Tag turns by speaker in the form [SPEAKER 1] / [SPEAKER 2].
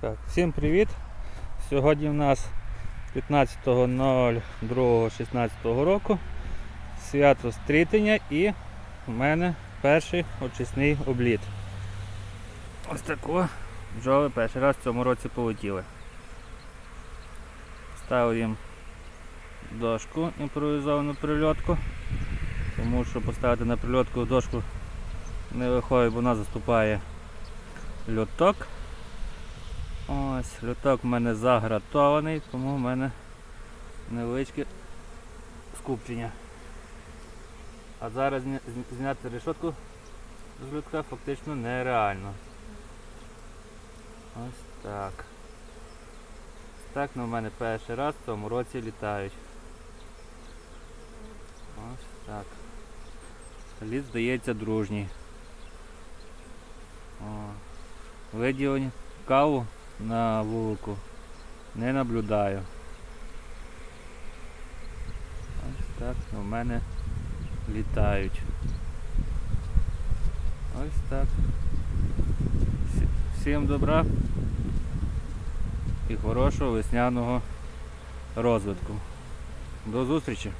[SPEAKER 1] Так, всім привіт! Сьогодні в нас 15.02.16 року свято стрітення і в мене перший очисний обліт. Ось тако бджоли перший раз в цьому році полетіли. Ставив їм дошку імпровізовану прильотку, тому що поставити на прильотку дошку не виходить, бо вона заступає льоток. Ось, люток в мене загратований, тому в мене невеличке скупчення. А зараз зняти решетку з лютка фактично нереально. Ось так. Так ну, в мене перший раз в цьому році літають. Ось так. Літ здається дружній. О, виділені каву на вулику не наблюдаю. Ось так у мене літають. Ось так. Всім добра і хорошого весняного розвитку. До зустрічі!